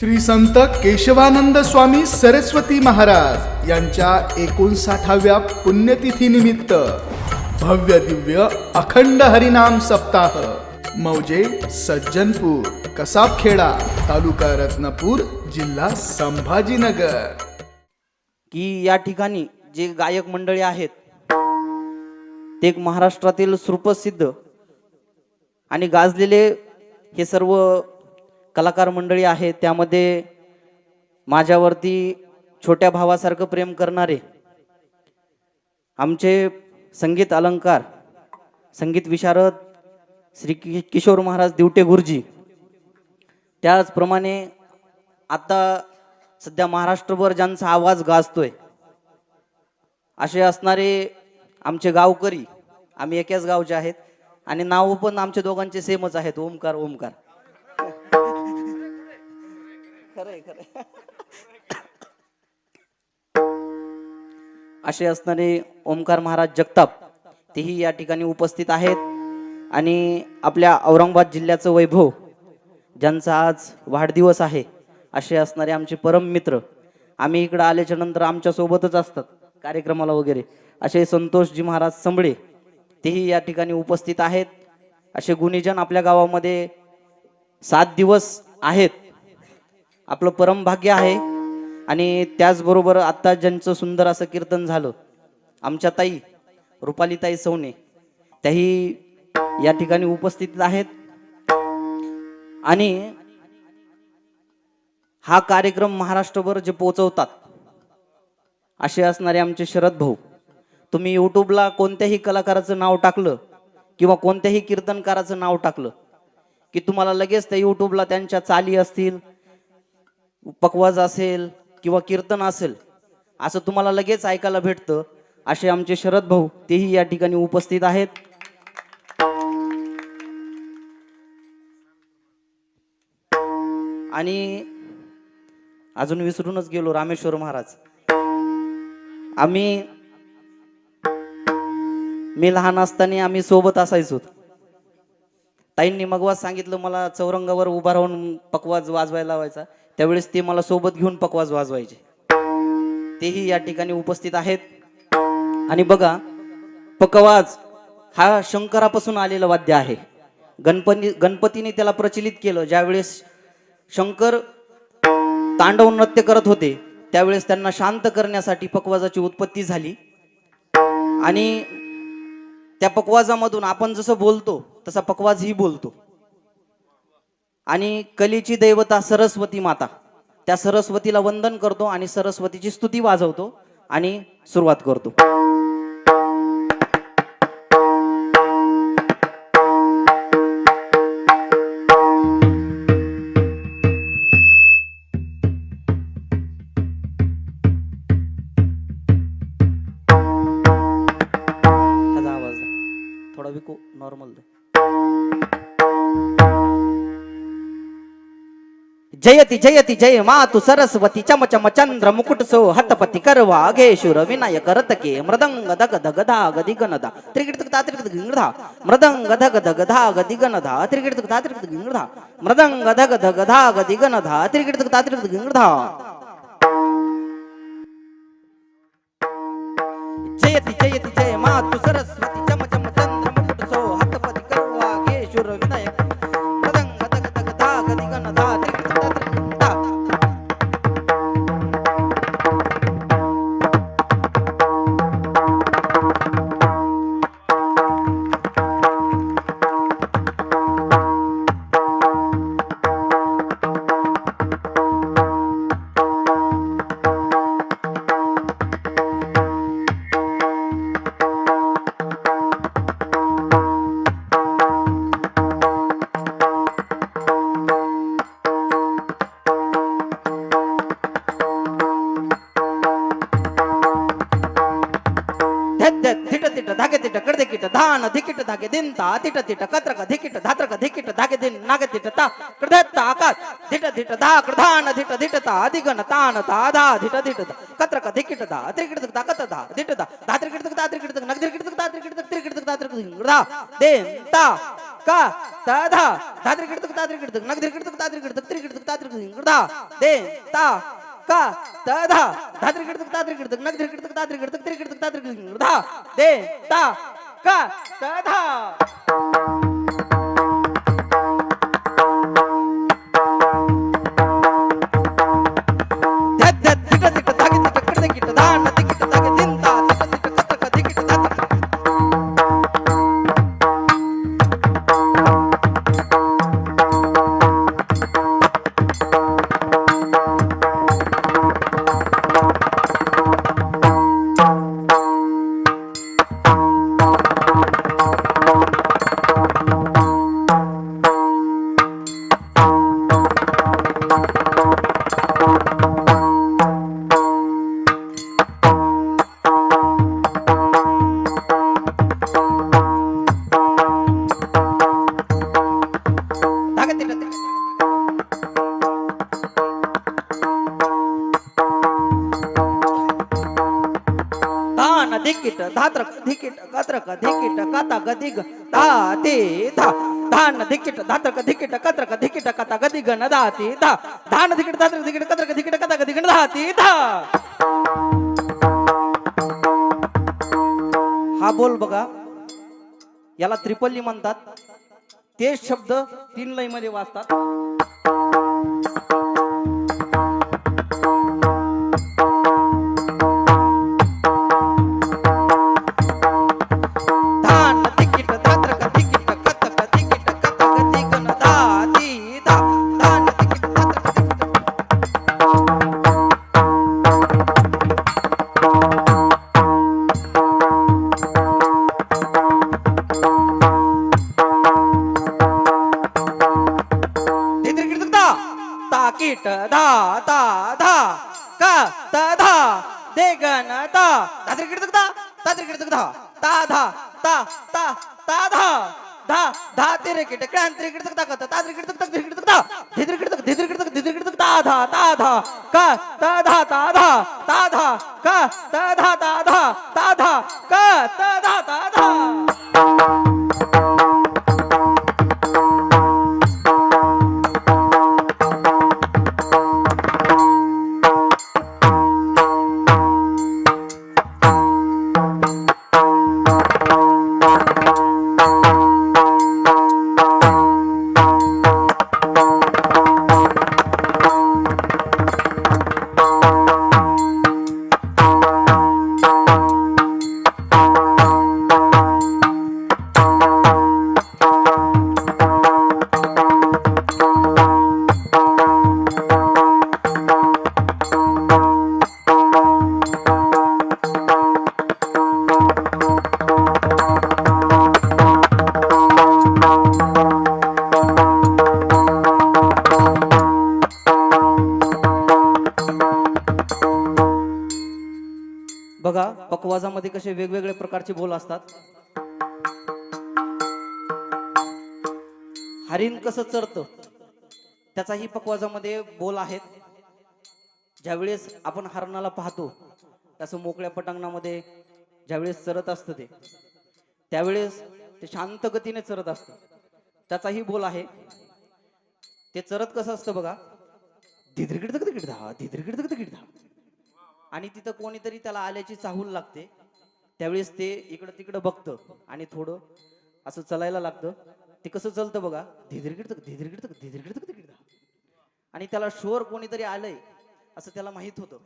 श्री संत केशवानंद स्वामी सरस्वती महाराज यांच्या एकोणसाठाव्या पुण्यतिथी निमित्त भव्य दिव्य अखंड हरिनाम सप्ताह मौजे सज्जनपूर कसाबखेडा तालुका रत्नपूर जिल्हा संभाजीनगर. की या ठिकाणी जे गायक मंडळी आहेत ते एक महाराष्ट्रातील सुप्रसिद्ध आणि गाजलेले हे सर्व कलाकार मंडळी आहे त्यामध्ये माझ्यावरती छोट्या भावासारखं प्रेम करणारे आमचे संगीत अलंकार संगीत विशारद श्री कि किशोर महाराज दिवटे गुरुजी. त्याचप्रमाणे आता सध्या महाराष्ट्रभर ज्यांचा आवाज गाजतोय असे असणारे आमचे गावकरी आम्ही एकाच गावचे आहेत आणि नावं पण आमच्या दोघांचे सेमच आहेत ओमकार ओमकार. असे असणारे ओमकार महाराज जगताप तेही या ठिकाणी उपस्थित आहेत. आणि आपल्या औरंगाबाद जिल्ह्याचं वैभव ज्यांचा आज वाढदिवस आहे असे असणारे आमचे परम मित्र. आम्ही इकडं आल्याच्यानंतर आमच्यासोबतच असतात कार्यक्रमाला वगैरे. असे संतोषजी महाराज संबळे तेही या ठिकाणी उपस्थित आहेत. असे गुणीजन आपल्या गावामध्ये सात दिवस आहेत. आपलं परम भाग्य आहे. आणि त्याचबरोबर आत्ता ज्यांचं सुंदर असं कीर्तन झालं आमच्या ताई रुपालीताई सवने त्याही या ठिकाणी उपस्थित आहेत. आणि हा कार्यक्रम महाराष्ट्रभर जे पोचवतात असे असणारे आमचे शरद भाऊ तुम्ही यूट्यूबला कोणत्याही कलाकाराचं नाव टाकलं किंवा कोणत्याही कीर्तनकाराचं नाव टाकलं की तुम्हाला लगेच त्या यूट्यूबला त्यांच्या चाली असतील पकवाज असेल किंवा कीर्तन असेल असं तुम्हाला लगेच ऐकायला भेटतं. असे आमचे शरद भाऊ तेही या ठिकाणी उपस्थित आहेत. आणि अजून विसरूनच गेलो रामेश्वर महाराज. आम्ही मी लहान असताना आम्ही सोबत असायचो. ताईंनी मगवाज सांगितलं मला चौरंगावर उभा राहून पकवाज वाजवायला लावायचा. त्यावेळेस ते मला सोबत घेऊन पकवाज वाजवायचे. तेही या ठिकाणी उपस्थित आहेत. आणि बघा पकवाज हा शंकरापासून आलेलं वाद्य आहे. गणपती गणपतीने त्याला प्रचलित केलं. ज्यावेळेस शंकर तांडव नृत्य करत होते त्यावेळेस त्यांना शांत करण्यासाठी पकवाजाची उत्पत्ती झाली. आणि त्या पकवाजामधून आपण जसं बोलतो तसा पकवाजही बोलतो. आणि कलीची दैवता सरस्वती माता त्या सरस्वतीला वंदन करतो आणि सरस्वतीची स्तुती वाजवतो आणि सुरुवात करतो. ಜಯತಿ ಜಯತಿ ಜಯ ಮಾತು ಸರಸ್ವತಿ ಚಮ ಚಮ ಚಂದ್ರ ಮುಕುಟ ಸೋ ಹತಪತಿ ಕರುವ ಅಘೇಶುರ ವಿನಾಯಕ ರತಕೆ ಮೃದಂಗ ದಗ ದಗ ಧಾಗ ದಿಗನದ ತ್ರಿಗಿಡ್ತಕ ತಾತ್ರಿಕ ಗಿಂಗಧ ಮೃದಂಗ ದಗ ದಗ ಧಾಗ ದಿಗನದ ತ್ರಿಗಿಡ್ತಕ ತಾತ್ರಿಕ ಗಿಂಗಧ ಮೃದಂಗ ದಗ ದಗ ಧಾಗ ದಿಗನದ ತ್ರಿಗಿಡ್ತಕ ತಾತ್ರಿಕ ಗಿಂಗಧ ಜಯತಿ ಜಯತಿ ಜಯ ಮಾತು ಸರಸ್ವತಿ धान धिकिट धागे दिन ता तिट तिट कत्रक धिकिट धात्रक धिकिट धागे दिन नाग तिट ता कृधत आकाश धिट धिट धा कृधान धिट धिट ता अधिगण तान ता धा धिट धिट धा कत्रक धिकिट धा त्रिकिट धा कत धा धिट धा धात्रिकिट धा त्रिकिट धा नग धा त्रिकिट धा त्रिकिट धा त्रिकिट धा दिन ता का ता धा धात्रिकिट धा त्रिकिट धा नग त्रिकिट धा त्रिकिट धा त्रिकिट धा त्रिकिट धा दिन ता का तधा धा धात्रिकिट धा त्रिकिट धा नग त्रिकिट धा त्रिकिट धा त्रिकिट धा त्रिकिट धा दिन ता का ता धा धिकिट धात्रक धिकिट कत्रक धिकिट कता गदिग धा ते धा. धान धिकिट धात्रक धिकिट कत्रक धिकिट कता गदिग न धाती धा. धान धिकिट धात्रक धिकिट कत्रक धिकिट कता गदिग न धाती धा हा बोल बघा. याला त्रिपल्ली म्हणतात. तेच शब्द तीन लयमध्ये वाचतात. ताकीट धा धा धा का त धा दे गण ता धात्री धाद्रिकिट धा धात्री ताद्रिकिट धा. ता धा ता ता ता धा. धा धा तिरिकिट क्रांतिरिकिट धा का ताद्रिकिट धा धिद्रिकिट धा. धिद्रिकिट धा धिद्रिकिट धा धिद्रिकिट धा. ता धा ता धा का ता धा ता धा. ता धा का ता धा ता धा. ता धा का ता धा ता धा. असे वेगवेगळ्या वेगवेगळे प्रकारचे बोल असतात. हरिण कसं चरतं? त्याचाही पकवाजामध्ये बोल आहेत. ज्यावेळेस आपण हरणाला पाहतो त्याचं मोकळ्या पटांगणामध्ये ज्यावेळेस चरत असतं ते त्यावेळेस ते शांत गतीने चरत असतं. त्याचाही बोल आहे. ते चरत कसं असतं बघा? धिद्रिकिट तिकीट धा धिद्रिकिट तिकीट आणि तिथं कोणीतरी त्याला आल्याची चाहूल लागते. त्यावेळेस ते इकडं तिकडं बघतं आणि थोडं असं चलायला लागतं. ते कसं चलतं बघा धिधिरगिड धिधिरगिड धिधिरगिड तिकडं आणि त्याला शोर कोणीतरी आलंय असं त्याला माहीत होतं.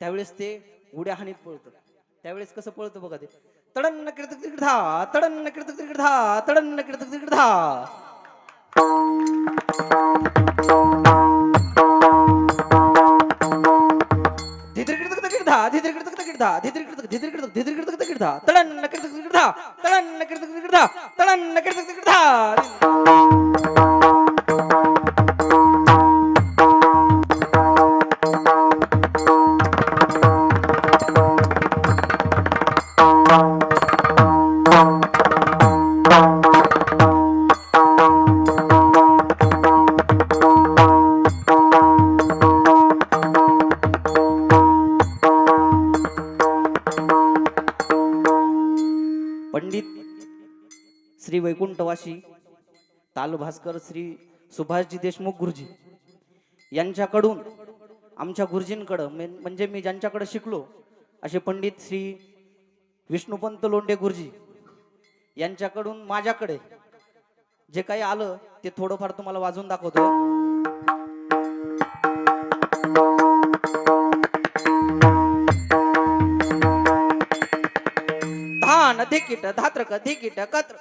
त्यावेळेस ते उड्या हानीत पळतं. त्यावेळेस कसं पळतं बघा ते. तडन किडतक तिकड धा तडन्न किडतक तिकीट धा तडन्न किडतक तिकीट धा. धिद्रिकिडतक तिकीट धा. धिद्रिकिडतक तिकीट धा धिद्रिकिडतक धिद्रिकिडतक धिद्रिकिडतक तिकीट धा तडन्न किडतक तिकीट धा तडन्न किडतक तिकीट धा तडन्न धा भास्कर श्री सुभाषजी देशमुख गुरुजी. यांच्याकडून आमच्या गुरुजींकडं मेन- म्हणजे मी ज्यांच्याकडे शिकलो असे पंडित श्री विष्णुपंत लोंढे गुरुजी यांच्याकडून माझ्याकडे जे काही आलं ते थोडंफार तुम्हाला वाजून दाखवतो. धान धिकीट धात्रक धिकीट कत्र.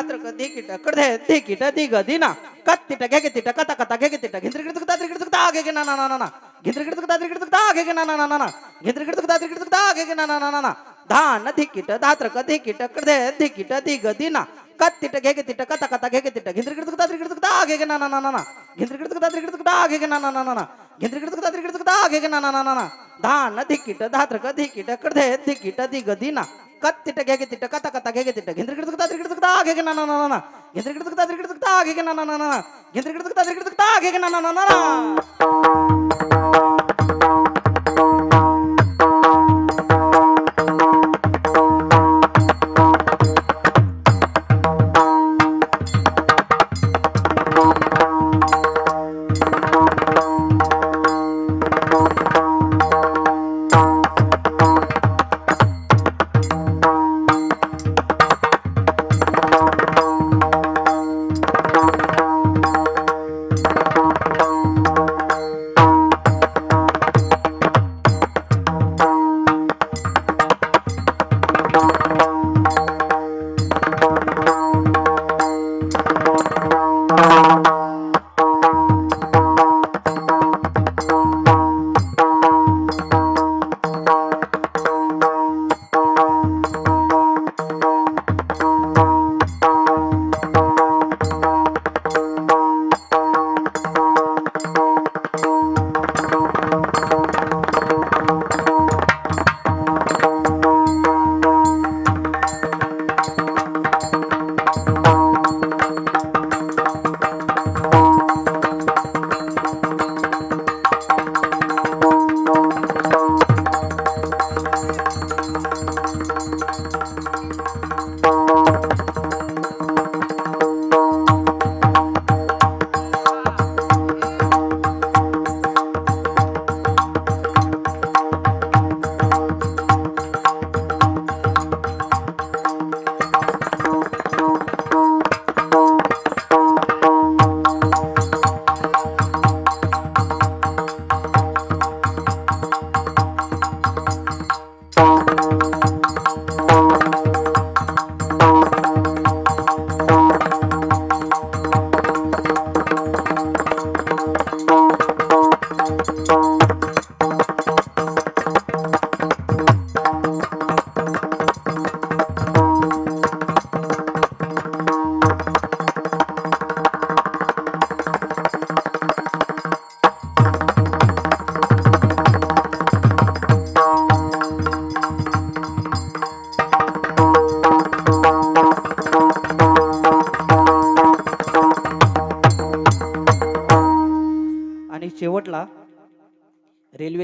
धिकीट धात्रक धिकीट कडधे धिकीट दिग दिना कत्तिट घेगतिट कता कता घेगतिट घिंद्रगिडतक दाद्रिगिडतक दा घेगे ना ना ना ना ना घिंद्रगिडतक दाद्रिगिडतक दा घेगे ना ना ना ना ना घिंद्रगिडतक दाद्रिगिडतक दा घेगे ना ना ना ना ना धान धिकीट धात्रक धिकीट कडधे धिकीट दिग दिना कत्तिट घेगतिट कता कता घेगतिट घिंद्रगिडतक दाद्रिगिडतक दा घेगे ना ना ना ना ना घिंद्रगिडतक दाद्रिगिडतक दा घेगे ना ना ना ना ना घिंद्रगिडतक दाद्रिगिडतक दा घेगे ना ना ना ना ना धान धिकीट धात्रक धिकीट कडधे धिकीट दिग ಕತ್ತಿಟ್ಟ ಹೇಗೆ ತಿಟ್ಟ ಕತ್ತ ಕತ್ತ ಹೇಗೆ ತಿಟ್ಟ ಗೆಂದ್ರ ಗಿಡದಕ್ತಾ ಅದ್ರ ಗಿಡದಕ್ತಾ ಹೇಗೆ ನನ್ನ ನನ್ನ ಗೆಂದ್ರ ಗಿಡದಕ್ತಾ ಅದ್ರ ಗಿಡದಕ್ತಾ ಹೇಗೆ ನನ್ನ ನನ್ನ ಗೆಂದ್ರ ಗಿಡದಕ್ತಾ ಅದ್ರ ಗಿಡದಕ್ತಾ ಹೇಗೆ ನನ್ನ ನಾನು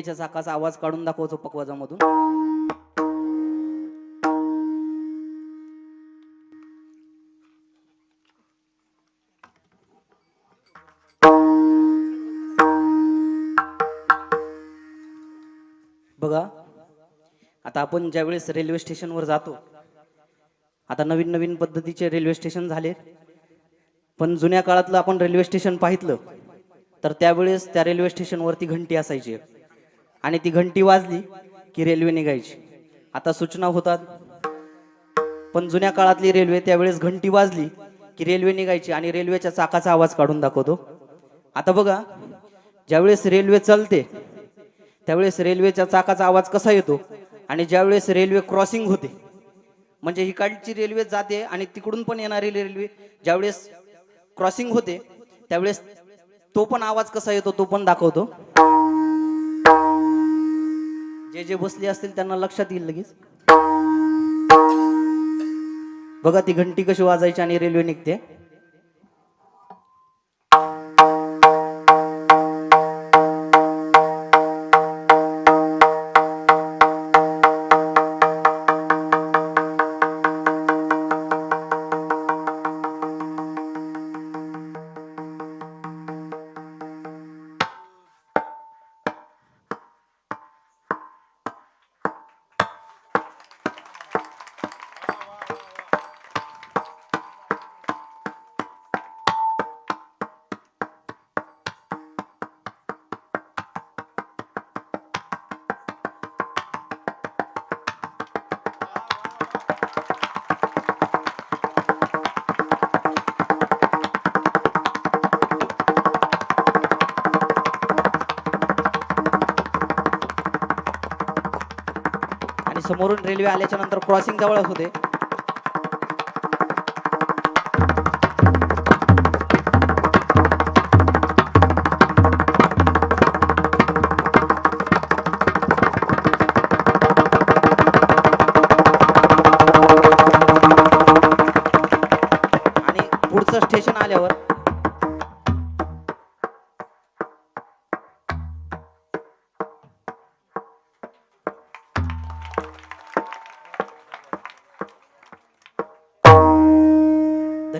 रेल्वेच्या चाकाचा आवाज काढून दाखवतो पकवाजामधून बघा आता आपण ज्यावेळेस रेल्वे स्टेशनवर जातो आता नवीन नवीन पद्धतीचे रेल्वे स्टेशन झाले. पण जुन्या काळातलं आपण रेल्वे स्टेशन पाहितलं तर त्यावेळेस त्या रेल्वे स्टेशनवरती घंटी असायची. आणि ती घंटी वाजली की रेल्वे निघायची. आता सूचना होतात. पण जुन्या काळातली रेल्वे त्यावेळेस घंटी वाजली की रेल्वे निघायची आणि रेल्वेच्या चाकाचा आवाज काढून दाखवतो. आता बघा ज्यावेळेस रेल्वे चलते त्यावेळेस रेल्वेच्या चाकाचा आवाज कसा येतो आणि ज्यावेळेस रेल्वे क्रॉसिंग होते. म्हणजे इकडची रेल्वे जाते आणि तिकडून पण येणारी रेल्वे ज्यावेळेस क्रॉसिंग होते त्यावेळेस तो पण आवाज कसा येतो तो पण दाखवतो. जे जे बसले असतील त्यांना लक्षात येईल लगेच. बघा ती घंटी कशी वाजायची आणि रेल्वे निघते. समोरून रेल्वे आल्याच्यानंतर क्रॉसिंग जवळच होते.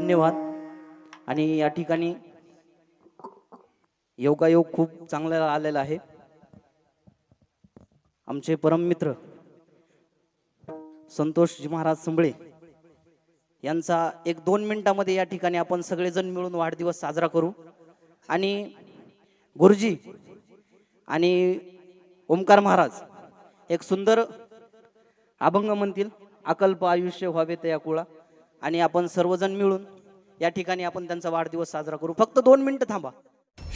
धन्यवाद. आणि या ठिकाणी योगायोग खूप चांगला आलेला आहे. आमचे परम मित्र संतोषजी महाराज संबळे यांचा एक दोन मिनिटामध्ये या ठिकाणी आपण सगळेजण मिळून वाढदिवस साजरा करू. आणि गुरुजी आणि ओमकार महाराज एक सुंदर अभंग म्हणतील अकल्प आयुष्य व्हावे त्या कुळा. आणि आपण सर्वजण मिळून या ठिकाणी आपण त्यांचा वाढदिवस साजरा करू. फक्त दोन मिनिटं थांबा.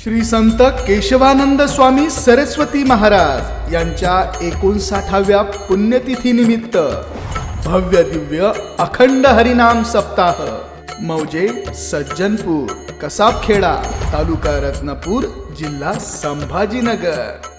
श्री संत केशवानंद स्वामी सरस्वती महाराज यांच्या एकोणसाठाव्या पुण्यतिथी निमित्त भव्य दिव्य अखंड हरिनाम सप्ताह मौजे सज्जनपूर कसाबखेडा तालुका रत्नपूर जिल्हा संभाजीनगर.